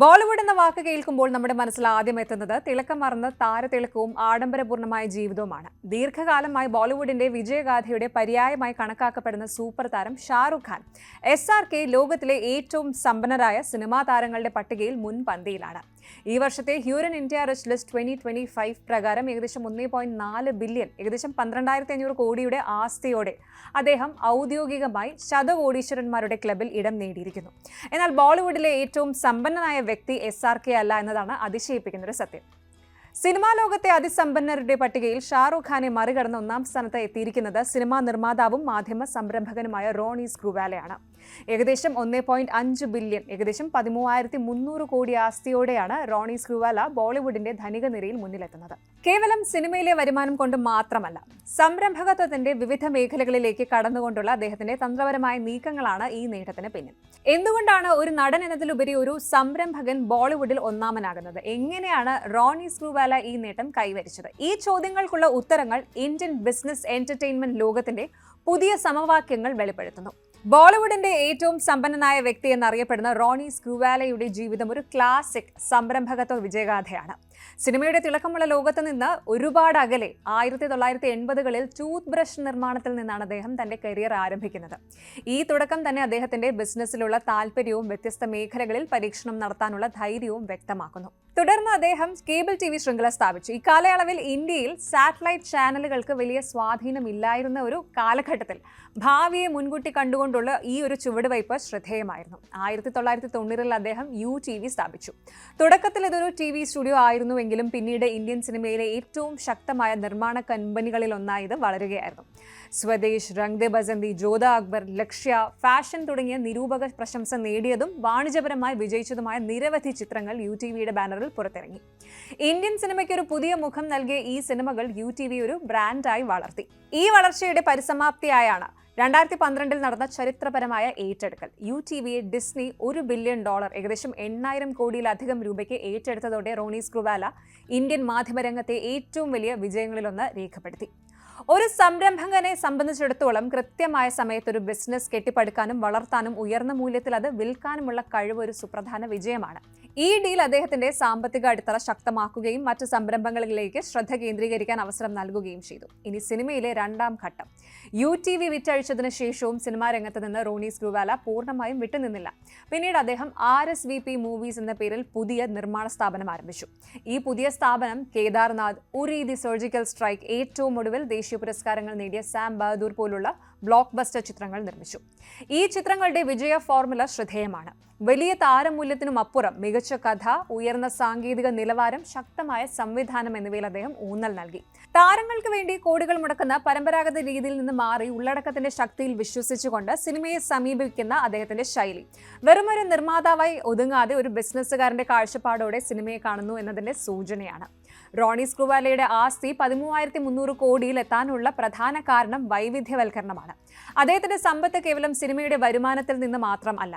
ബോളിവുഡ് എന്ന വാക്ക് കേൾക്കുമ്പോൾ നമ്മുടെ മനസ്സിൽ ആദ്യം എത്തുന്നത് തിളക്കം മറന്ന താരതിളക്കവും ആഡംബരപൂർണമായ ജീവിതവുമാണ്. ദീർഘകാലമായി ബോളിവുഡിന്റെ വിജയഗാഥയുടെ പര്യായമായി കണക്കാക്കപ്പെടുന്ന സൂപ്പർ താരം Shah Rukh Khan S R K ലോകത്തിലെ ഏറ്റവും സമ്പന്നരായ സിനിമാ താരങ്ങളുടെ പട്ടികയിൽ മുൻപന്തിയിലാണ്. ഈ വർഷത്തെ Hurun India rich list twenty twenty five പ്രകാരം ഏകദേശം ഒന്നേ പോയിന്റ് നാല് ബില്യൺ ഏകദേശം പന്ത്രണ്ടായിരത്തി അഞ്ഞൂറ് കോടിയുടെ ആസ്തിയോടെ അദ്ദേഹം ഔദ്യോഗികമായി ശതകോടീശ്വരന്മാരുടെ ക്ലബിൽ ഇടം നേടിയിരിക്കുന്നു. എന്നാൽ ബോളിവുഡിലെ ഏറ്റവും സമ്പന്നനായ വ്യക്തി എസ് ആർ കെ അല്ല എന്നതാണ് അതിശയിപ്പിക്കുന്ന ഒരു സത്യം. സിനിമാ ലോകത്തെ അതിസമ്പന്നരുടെ പട്ടികയിൽ ഷാറുഖ് ഖാനെ മറികടന്ന് ഒന്നാം സ്ഥാനത്ത് എത്തിയിരിക്കുന്നത് സിനിമാ നിർമ്മാതാവും മാധ്യമ സംരംഭകനുമായ റോണി സ്ക്രൂവാലയാണ്. ഏകദേശം ഒന്നേ പോയിന്റ് അഞ്ച് ബില്യൺ ഏകദേശം പതിമൂവായിരത്തി മുന്നൂറ് കോടി ആസ്തിയോടെയാണ് റോണി സ്ക്രൂവാല ബോളിവുഡിന്റെ ധനിക നിരയിൽ മുന്നിലെത്തുന്നത്. കേവലം സിനിമയിലെ വരുമാനം കൊണ്ട് മാത്രമല്ല സംരംഭകത്വത്തിന്റെ വിവിധ മേഖലകളിലേക്ക് കടന്നുകൊണ്ടുള്ള അദ്ദേഹത്തിന്റെ തന്ത്രപരമായ നീക്കങ്ങളാണ് ഈ നേട്ടത്തിന് പിന്നിൽ. എന്തുകൊണ്ടാണ് ഒരു നടൻ എന്നതിലുപരി ഒരു സംരംഭകൻ ബോളിവുഡിൽ ഒന്നാമനാകുന്നത്? എങ്ങനെയാണ് റോണി സ്ക്രൂവാല ഈ നേട്ടം കൈവരിച്ചത്? ഈ ചോദ്യങ്ങൾക്കുള്ള ഉത്തരങ്ങൾ ഇന്ത്യൻ ബിസിനസ് എന്റർടൈൻമെന്റ് ലോകത്തിന്റെ പുതിയ സമവാക്യങ്ങൾ വെളിപ്പെടുത്തുന്നു. ബോളിവുഡിന്റെ ഏറ്റവും സമ്പന്നനായ വ്യക്തി എന്നറിയപ്പെടുന്ന റോണി സ്ക്രൂവാലയുടെ ജീവിതം ഒരു ക്ലാസിക് സംരംഭകത്വ വിജയഗാഥയാണ്. സിനിമയുടെ തിളക്കമുള്ള ലോകത്ത് നിന്ന് ഒരുപാട് അകലെ ആയിരത്തി തൊള്ളായിരത്തി എൺപതുകളിൽ ടൂത്ത് ബ്രഷ് നിർമ്മാണത്തിൽ നിന്നാണ് അദ്ദേഹം തന്റെ കരിയർ ആരംഭിക്കുന്നത്. ഈ തുടക്കം തന്നെ അദ്ദേഹത്തിന്റെ ബിസിനസ്സിലുള്ള താല്പര്യവും വ്യത്യസ്ത മേഖലകളിൽ പരീക്ഷണം നടത്താനുള്ള ധൈര്യവും വ്യക്തമാക്കുന്നു. തുടർന്ന് അദ്ദേഹം കേബിൾ ടി വി ശൃംഖല സ്ഥാപിച്ചു. ഈ കാലയളവിൽ ഇന്ത്യയിൽ സാറ്റലൈറ്റ് ചാനലുകൾക്ക് വലിയ സ്വാധീനമില്ലായിരുന്ന ഒരു കാലഘട്ടത്തിൽ ഭാവിയെ മുൻകൂട്ടി കണ്ടുകൊണ്ടുള്ള ഈ ഒരു ചുവടുവയ്പ് ശ്രദ്ധേയമായിരുന്നു. ആയിരത്തി തൊള്ളായിരത്തി തൊണ്ണൂറിൽ അദ്ദേഹം യു ടി വി സ്ഥാപിച്ചു. തുടക്കത്തിൽ ഇതൊരു ടി വി സ്റ്റുഡിയോ ആയിരുന്നുവെങ്കിലും പിന്നീട് ഇന്ത്യൻ സിനിമയിലെ ഏറ്റവും ശക്തമായ നിർമ്മാണ കമ്പനികളിൽ ഒന്നായത് വളരുകയായിരുന്നു. സ്വദേശ് രംഗ് ദെ ബസന്തി ജോധ അക്ബർ ലക്ഷ്യ ഫാഷൻ തുടങ്ങിയ നിരൂപക പ്രശംസ നേടിയതും വാണിജ്യപരമായി വിജയിച്ചതുമായ നിരവധി ചിത്രങ്ങൾ യു ടി വിയുടെ ബാനറിൽ പുറത്തിറങ്ങി. ഇന്ത്യൻ സിനിമയ്ക്ക് ഒരു പുതിയ മുഖം നൽകിയ ഈ സിനിമകൾ യു ടി വി ഒരു ബ്രാൻഡായി വളർത്തി. ഈ വളർച്ചയുടെ പരിസമാപ്തിയായാണ് രണ്ടായിരത്തി പന്ത്രണ്ടിൽ നടന്ന ചരിത്രപരമായ ഏറ്റെടുക്കൽ. യു ടി വിയെ ഡിസ്നി ഒരു ബില്യൺ ഡോളർ ഏകദേശം എണ്ണായിരം കോടിയിലധികം രൂപയ്ക്ക് ഏറ്റെടുത്തതോടെ റോണീസ് ഗ്രുവാല ഇന്ത്യൻ മാധ്യമരംഗത്തെ ഏറ്റവും വലിയ വിജയങ്ങളിലൊന്ന് രേഖപ്പെടുത്തി. ഒരു സംരംഭകനെ സംബന്ധിച്ചിടത്തോളം കൃത്യമായ സമയത്ത് ഒരു ബിസിനസ് കെട്ടിപ്പടുക്കാനും വളർത്താനും ഉയർന്ന മൂല്യത്തിൽ അത് വിൽക്കാനുമുള്ള കഴിവ് ഒരു സുപ്രധാന വിജയമാണ്. ഈ ഡീൽ അദ്ദേഹത്തിന്റെ സാമ്പത്തിക അടിത്തറ ശക്തമാക്കുകയും മറ്റ് സംരംഭങ്ങളിലേക്ക് ശ്രദ്ധ കേന്ദ്രീകരിക്കാൻ അവസരം നൽകുകയും ചെയ്തു. ഇനി സിനിമയിലെ രണ്ടാം ഘട്ടം. യു ടി വി വിറ്റഴിച്ചതിന് ശേഷവും സിനിമാ രംഗത്ത് നിന്ന് റോണി സ്ക്രൂവാല പൂർണമായും വിട്ടുനിന്നില്ല. പിന്നീട് അദ്ദേഹം R S V P Movies എന്ന പേരിൽ പുതിയ നിർമ്മാണ സ്ഥാപനം ആരംഭിച്ചു. ഈ പുതിയ സ്ഥാപനം Kedarnath Uri the surgical strike ഏറ്റവും ഒടുവിൽ ദേശീയ പുരസ്കാരങ്ങൾ നേടിയ സാം ബഹദൂർ പോലുള്ള ബ്ലോക്ക് ബസ്റ്റർ ചിത്രങ്ങൾ നിർമ്മിച്ചു. ഈ ചിത്രങ്ങളുടെ വിജയ ഫോർമുല ശ്രദ്ധേയമാണ്. വലിയ താരമൂല്യത്തിനും അപ്പുറം മികച്ച കഥ ഉയർന്ന സാങ്കേതിക നിലവാരം ശക്തമായ സംവിധാനം എന്നിവയിൽ അദ്ദേഹം ഊന്നൽ നൽകി. താരങ്ങൾക്ക് വേണ്ടി കോടികൾ മുടക്കുന്ന പരമ്പരാഗത രീതിയിൽ നിന്ന് മാറി ഉള്ളടക്കത്തിന്റെ ശക്തിയിൽ വിശ്വസിച്ചുകൊണ്ട് സിനിമയെ സമീപിക്കുന്ന അദ്ദേഹത്തിന്റെ ശൈലി. വെറുമൊരു നിർമ്മാതാവായി ഒതുങ്ങാതെ ഒരു ബിസിനസ്സുകാരന്റെ കാഴ്ചപ്പാടോടെ സിനിമയെ കാണുന്നു എന്നതിന്റെ സൂചനയാണ്. റോണി സ്ക്രൂവാലയുടെ ആസ്തി പതിമൂവായിരത്തി മുന്നൂറ് കോടിയിൽ എത്താനുള്ള പ്രധാന കാരണം വൈവിധ്യവൽക്കരണമാണ്. അദ്ദേഹത്തിന്റെ സമ്പത്ത് കേവലം സിനിമയുടെ വരുമാനത്തിൽ നിന്ന് മാത്രം അല്ല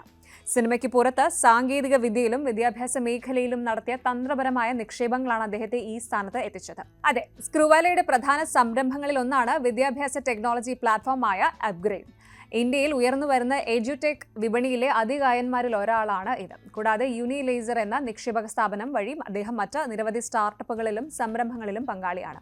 സിനിമയ്ക്ക് പുറത്ത് സാങ്കേതിക വിദ്യയിലും വിദ്യാഭ്യാസ മേഖലയിലും നടത്തിയ തന്ത്രപരമായ നിക്ഷേപങ്ങളാണ് അദ്ദേഹത്തെ ഈ സ്ഥാനത്ത് എത്തിച്ചത്. അതെ സ്ക്രൂവാലയുടെ പ്രധാന സംരംഭങ്ങളിൽ ഒന്നാണ് വിദ്യാഭ്യാസ ടെക്നോളജി പ്ലാറ്റ്ഫോമായ അപ്ഗ്രേഡ്. ഇന്ത്യയിൽ ഉയർന്നു വരുന്ന എഡ്യൂടെക് വിപണിയിലെ അതികായന്മാരിൽ ഒരാളാണ് ഇത്. കൂടാതെ യൂണിലേസർ എന്ന നിക്ഷേപക സ്ഥാപനം വഴി അദ്ദേഹം മറ്റ് നിരവധി സ്റ്റാർട്ടപ്പുകളിലും സംരംഭങ്ങളിലും പങ്കാളിയാണ്.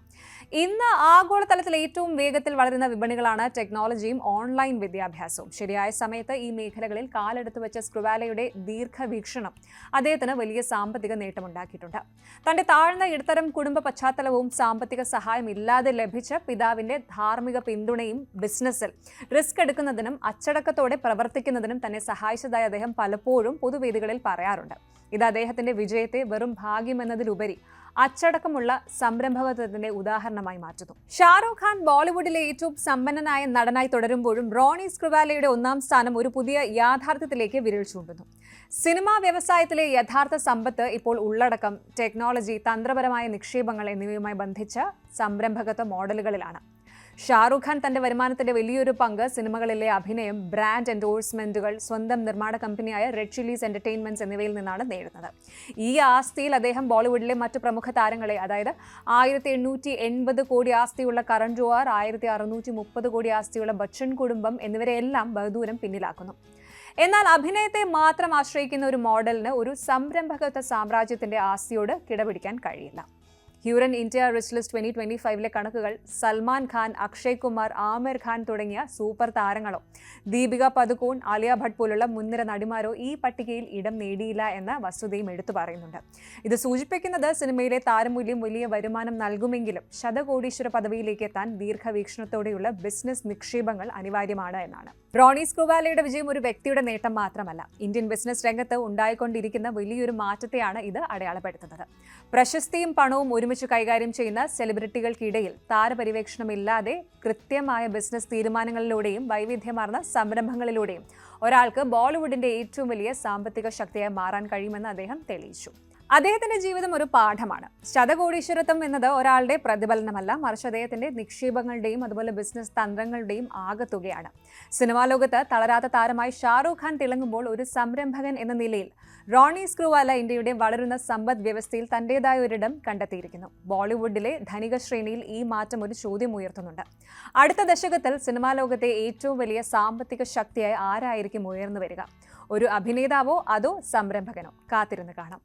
ഇന്ന് ആഗോളതലത്തിൽ ഏറ്റവും വേഗത്തിൽ വളരുന്ന വിപണികളാണ് ടെക്നോളജിയും ഓൺലൈൻ വിദ്യാഭ്യാസവും. ശരിയായ സമയത്ത് ഈ മേഖലകളിൽ കാലെടുത്തു വെച്ച സ്ക്രുവാലയുടെ ദീർഘവീക്ഷണം അദ്ദേഹത്തിന് വലിയ സാമ്പത്തിക നേട്ടമുണ്ടാക്കിയിട്ടുണ്ട്. തന്റെ താഴ്ന്ന ഇടത്തരം കുടുംബ പശ്ചാത്തലവും സാമ്പത്തിക സഹായം ഇല്ലാതെ ലഭിച്ച പിതാവിന്റെ ധാർമ്മിക പിന്തുണയും ബിസിനസ്സിൽ റിസ്ക് എടുക്കുന്നതിനും അച്ചടക്കത്തോടെ പ്രവർത്തിക്കുന്നതിനും തന്നെ സഹായിച്ചതായി അദ്ദേഹം പലപ്പോഴും പൊതുവേദികളിൽ പറയാറുണ്ട്. ഇത് അദ്ദേഹത്തിന്റെ വിജയത്തെ വെറും ഭാഗ്യമെന്നതിലുപരി അച്ചടക്കമുള്ള സംരംഭകത്വത്തിന്റെ ഉദാഹരണമായി മാറ്റുന്നു. ഷാറൂഖ് ഖാൻ ബോളിവുഡിലെ ഏറ്റവും സമ്പന്നനായ നടനായി തുടരുമ്പോഴും റോണി സ്ക്രിവാലയുടെ ഒന്നാം സ്ഥാനം ഒരു പുതിയ യാഥാർത്ഥ്യത്തിലേക്ക് വിരൽ ചൂണ്ടുന്നു. സിനിമാ വ്യവസായത്തിലെ യഥാർത്ഥ സമ്പത്ത് ഇപ്പോൾ ഉള്ളടക്കം ടെക്നോളജി തന്ത്രപരമായ നിക്ഷേപങ്ങൾ എന്നിവയുമായി ബന്ധിച്ച സംരംഭകത്വ മോഡലുകളിലാണ്. ഷാറൂഖ് ഖാൻ തന്റെ വരുമാനത്തിന്റെ വലിയൊരു പങ്ക്. സിനിമകളിലെ അഭിനയം ബ്രാൻഡ് എൻഡോഴ്സ്മെന്റുകൾ സ്വന്തം നിർമ്മാണ കമ്പനിയായ റെഡ് ചില്ലീസ് എന്റർടൈൻമെന്റ്സ് എന്നിവയിൽ നിന്നാണ് നേടുന്നത്. ഈ ആസ്തിയിൽ അദ്ദേഹം ബോളിവുഡിലെ മറ്റ് പ്രമുഖ താരങ്ങളെ അതായത് ആയിരത്തി എണ്ണൂറ്റി എൺപത് കോടി ആസ്തിയുള്ള കരൺ ജോഹാർ ആയിരത്തി അറുന്നൂറ്റി മുപ്പത് കോടി ആസ്തിയുള്ള ബച്ചൻ കുടുംബം എന്നിവരെയെല്ലാം ബഹുദൂരം പിന്നിലാക്കുന്നു. എന്നാൽ അഭിനയത്തെ മാത്രം ആശ്രയിക്കുന്ന ഒരു മോഡലിന് ഒരു സംരംഭകത്വ സാമ്രാജ്യത്തിന്റെ ആസ്തിയോട് കിടപിടിക്കാൻ കഴിയില്ല. Hurun India rich list twenty twenty ഫൈവിലെ കണക്കുകൾ സൽമാൻ ഖാൻ അക്ഷയ് കുമാർ ആമിർ ഖാൻ തുടങ്ങിയ സൂപ്പർ താരങ്ങളോ. ദീപിക പതുക്കോൺ ആലിയ ഭട്ട് പോലുള്ള മുൻനിര നടിമാരോ ഈ പട്ടികയിൽ ഇടം നേടിയില്ല എന്ന വസ്തുതയും എടുത്തു പറയുന്നുണ്ട്. ഇത് സൂചിപ്പിക്കുന്നത് സിനിമയിലെ താരമൂല്യം വലിയ വരുമാനം നൽകുമെങ്കിലും ശതകോടീശ്വര പദവിയിലേക്ക് എത്താൻ ദീർഘവീക്ഷണത്തോടെയുള്ള ബിസിനസ് നിക്ഷേപങ്ങൾ അനിവാര്യമാണ് എന്നാണ്. റോണി സ്ക്രൂവാലയുടെ വിജയം ഒരു വ്യക്തിയുടെ നേട്ടം മാത്രമല്ല. ഇന്ത്യൻ ബിസിനസ് രംഗത്ത് ഉണ്ടായിക്കൊണ്ടിരിക്കുന്ന വലിയൊരു മാറ്റത്തെയാണ് ഇത് അടയാളപ്പെടുത്തുന്നത്. പ്രശസ്തിയും പണവും ഒരുമിച്ച് കൈകാര്യം ചെയ്യുന്ന സെലിബ്രിറ്റികൾക്കിടയിൽ താരപരിവേക്ഷണമില്ലാതെ കൃത്യമായ ബിസിനസ് തീരുമാനങ്ങളിലൂടെയും വൈവിധ്യമാർന്ന സംരംഭങ്ങളിലൂടെയും ഒരാൾക്ക് ബോളിവുഡിന്റെ ഏറ്റവും വലിയ സാമ്പത്തിക ശക്തിയായി മാറാൻ കഴിയുമെന്ന് അദ്ദേഹം തെളിയിച്ചു. അദ്ദേഹത്തിന്റെ ജീവിതം ഒരു പാഠമാണ്. ശതകോടീശ്വരത്വം എന്നത് ഒരാളുടെ പ്രതിഫലനമല്ല മറിച്ച് അദ്ദേഹത്തിന്റെ നിക്ഷേപങ്ങളുടെയും അതുപോലെ ബിസിനസ് തന്ത്രങ്ങളുടെയും ആകത്തുകയാണ്. സിനിമാ ലോകത്ത് തളരാത്ത താരമായി ഷാറൂഖ് ഖാൻ തിളങ്ങുമ്പോൾ ഒരു സംരംഭകൻ എന്ന നിലയിൽ റോണി സ്ക്രൂവാല ഇന്ത്യയുടെ വളരുന്ന സമ്പദ് വ്യവസ്ഥയിൽ തന്റേതായ ഒരിടം കണ്ടെത്തിയിരിക്കുന്നു. ബോളിവുഡിലെ ധനിക ശ്രേണിയിൽ ഈ മാറ്റം ഒരു ചോദ്യം ഉയർത്തുന്നുണ്ട്. അടുത്ത ദശകത്തിൽ സിനിമാ ലോകത്തെ ഏറ്റവും വലിയ സാമ്പത്തിക ശക്തിയായി ആരായിരിക്കും ഉയർന്നു വരിക? ഒരു അഭിനേതാവോ അതോ സംരംഭകനോ? കാത്തിരുന്ന് കാണാം.